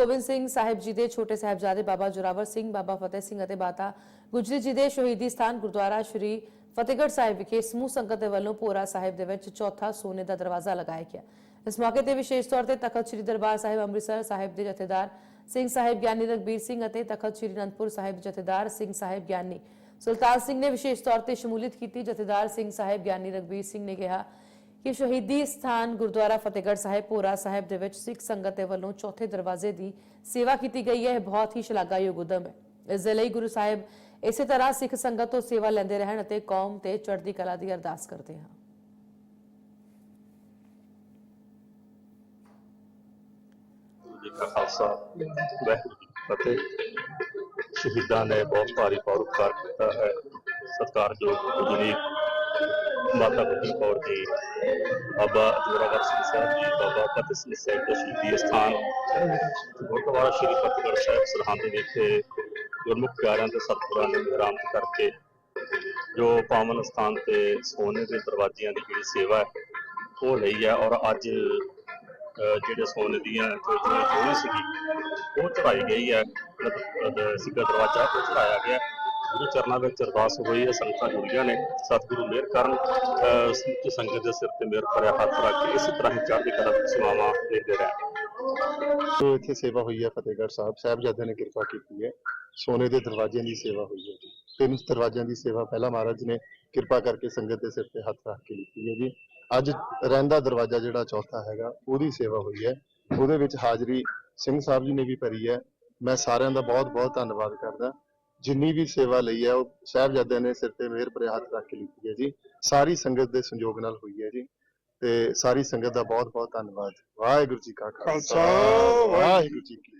ਗੋਬਿੰਦ ਸਿੰਘ ਸਾਹਿਬ ਜੀ ਦੇ, ਛੋਟੇ ਸਾਹਿਬਜ਼ਾਦੇ ਬਾਬਾ ਜੋਰਾਵਰ ਸਿੰਘ, ਬਾਬਾ ਫਤਿਹ ਸਿੰਘ ਅਤੇ ਮਾਤਾ ਗੁਜਰੀ ਜੀ ਦੇ ਸ਼ਹੀਦੀ ਸਥਾਨ ਗੁਰਦੁਆਰਾ ਸ਼੍ਰੀ ਫਤਿਹਗੜ੍ਹ ਸਾਹਿਬ ਵਿਖੇ ਸਮੂਹ ਸੰਗਤ ਦੇ ਵੱਲੋਂ ਭੋਰਾ ਸਾਹਿਬ ਦੇ ਵਿੱਚ ਚੌਥਾ ਸੋਨੇ ਦਾ ਦਰਵਾਜ਼ਾ ਲਗਾਇਆ ਗਿਆ। ਇਸ ਮੌਕੇ ਤੇ ਵਿਸ਼ੇਸ਼ ਤੌਰ ਤੇ ਤਖਤ ਸ੍ਰੀ ਦਰਬਾਰ ਸਾਹਿਬ ਅੰਮ੍ਰਿਤਸਰ ਸਾਹਿਬ ਦੇ ਜਥੇਦਾਰ ਸਿੰਘ ਸਾਹਿਬ ਗਿਆਨੀ ਰਗਬੀਰ ਸਿੰਘ ਅਤੇ ਤਖਤ ਸ੍ਰੀ ਅਨੰਦਪੁਰ ਸਾਹਿਬ ਜਥੇਦਾਰ ਸਿੰਘ ਸਾਹਿਬ ਗਿਆਨੀ ਸੁਲਤਾਨ ਸਿੰਘ ਨੇ ਵਿਸ਼ੇਸ਼ ਤੌਰ ਤੇ ਸ਼ਮੂਲੀਅਤ ਕੀਤੀ। ਜਥੇਦਾਰ ਸਿੰਘ ਸਾਹਿਬ ਗਿਆਨੀ ਰਗਬੀਰ ਸਿੰਘ ਨੇ ਕਿਹਾ ਕਿ ਸ਼ਹੀਦੀ ਸਥਾਨ ਗੁਰਦੁਆਰਾ ਫਤਿਹਗੜ੍ਹ ਸਾਹਿਬ ਪੂਰਾ ਸਾਹਿਬ ਦੇ ਵਿੱਚ ਸਿੱਖ ਸੰਗਤ ਦੇ ਵੱਲੋਂ ਚੌਥੇ ਦਰਵਾਜ਼ੇ ਦੀ ਸੇਵਾ ਕੀਤੀ ਗਈ ਹੈ। ਇਹ ਬਹੁਤ ਹੀ ਸ਼ਲਾਘਾਯੋਗ ਉਦਮ ਹੈ। ਇਸ ਦੇ ਲਈ ਗੁਰੂ ਸਾਹਿਬ ਇਸੇ ਤਰ੍ਹਾਂ ਸਿੱਖ ਸੰਗਤ ਤੋਂ ਸੇਵਾ ਲੈਂਦੇ ਰਹਿਣ ਅਤੇ ਕੌਮ ਤੇ ਚੜ੍ਹਦੀ ਕਲਾ ਦੀ ਅਰਦਾਸ ਕਰਦੇ ਹਾਂ। ਜੀ ਕਾ ਖਾਲਸਾ, ਵਾਹਿਗੁਰੂ ਜੀ ਕੀ ਫਤਿਹ। ਸ਼ਹੀਦਾਂ ਨੇ ਬਹੁਤ ਭਾਰੀ ਪਰਉਪਕਾਰ ਕੀਤਾ ਹੈ। ਸਤਿਕਾਰਯੋਗ ਜੀ ਮਾਤਾ ਗੁਜਰੀ ਕੌਰ ਜੀ ਬਾਬਾ ਜੋਰਾਵਰ ਸਿੰਘ ਸਾਹਿਬ ਜੀ, ਬਾਬਾ ਫਤਿਹ ਸਿੰਘ ਸਾਹਿਬ ਦਾ ਸ਼ਹੀਦੀ ਸਥਾਨ ਗੁਰਦੁਆਰਾ ਸ਼੍ਰੀ ਫਤਿਹਗੜ੍ਹ ਸਾਹਿਬ ਸਰਹੰਦ ਵਿਖੇ ਗੁਰਮੁਖ ਪਿਆਰਿਆਂ ਤੇ ਸਤਿਗੁਰਾਂ ਨੇ ਮਿਹਰਾਮਤ ਕਰਕੇ ਜੋ ਪਾਵਨ ਸਥਾਨ ਤੇ ਸੋਨੇ ਦੇ ਦਰਵਾਜ਼ਿਆਂ ਦੀ ਜਿਹੜੀ ਸੇਵਾ ਹੈ, ਉਹ ਲਈ ਹੈ ਔਰ ਅੱਜ ਅਹ ਜਿਹੜੇ ਸੋਨੇ ਦੀਆਂ ਜੋਤੀਆਂ ਜੋੜੀ ਸੀਗੀ, ਉਹ ਚੜਾਈ ਗਈ ਹੈ ਸਿੱਧਾ ਦਰਵਾਜ਼ਾ ਉਹ ਚੜਾਇਆ ਗਿਆ। ਗੁਰੂ ਚਰਨਾਂ ਵਿੱਚ ਅਰਦਾਸ ਹੋਈ ਹੈ, ਸੰਗਤਾਂ ਜੁੜੀਆਂ ਨੇ, ਸਤਿਗੁਰੂ ਮਿਹਰ ਕਰਨ ਸਮੁੱਚੀ ਸੰਗਤ ਦੇ ਸਿਰ ਤੇ ਮਿਹਰ ਭਰਿਆ ਹੱਥ ਰੱਖ ਕੇ ਇਸੇ ਤਰ੍ਹਾਂ ਹੀ ਚੜ੍ਹਦੀ ਕਲਾ ਦੀ ਸੇਵਾਵਾਂ ਦਿੰਦੇ ਰਹਿਣ ਜੋ ਇੱਥੇ ਸੇਵਾ ਹੋਈ ਹੈ, ਫਤਿਹਗੜ੍ਹ ਸਾਹਿਬ ਸਾਹਿਬਜ਼ਾਦਿਆਂ ਨੇ ਕਿਰਪਾ ਕੀਤੀ ਹੈ। ਸੋਨੇ ਦੇ ਦਰਵਾਜ਼ਿਆਂ ਦੀ ਸੇਵਾ ਹੋਈ ਹੈ ਜੀ। ਤਿੰਨ ਦਰਵਾਜ਼ਿਆਂ ਦੀ ਸੇਵਾ ਪਹਿਲਾਂ ਮਹਾਰਾਜ ਨੇ ਕਿਰਪਾ ਕਰਕੇ ਸੰਗਤ ਦੇ ਸਿਰ ਤੇ ਹੱਥ ਰੱਖ ਕੇ ਦਿੱਤੀ ਹੈ ਜੀ। ਅੱਜ ਰਹਿੰਦਾ ਦਰਵਾਜ਼ਾ ਜਿਹੜਾ ਚੌਥਾ ਹੈਗਾ, ਉਹਦੀ ਸੇਵਾ ਹੋਈ ਹੈ। ਉਹਦੇ ਵਿੱਚ ਹਾਜ਼ਰੀ ਸਿੰਘ ਸਾਹਿਬ ਜੀ ਨੇ ਵੀ ਭਰੀ ਹੈ। ਮੈਂ ਸਾਰਿਆਂ ਦਾ ਬਹੁਤ ਬਹੁਤ ਧੰਨਵਾਦ ਕਰਦਾ। ਜਿੰਨੀ ਵੀ ਸੇਵਾ ਲਈ ਹੈ ਉਹ ਸਾਹਿਬਜ਼ਾਦਿਆਂ ਨੇ ਸਿਰ ਤੇ ਮਿਹਰ ਭਰੇ ਹੱਥ ਰੱਖ ਕੇ ਲਿੱਤੀ ਹੈ ਜੀ। ਸਾਰੀ ਸੰਗਤ ਦੇ ਸੰਯੋਗ ਨਾਲ ਹੋਈ ਹੈ ਜੀ। ਤੇ ਸਾਰੀ ਸੰਗਤ ਦਾ ਬਹੁਤ ਬਹੁਤ ਧੰਨਵਾਦ। ਵਾਹਿਗੁਰੂ ਜੀ ਕਾ ਖਾਲਸਾ। ਵਾਹਿਗੁਰੂ ਜੀ ਕੀ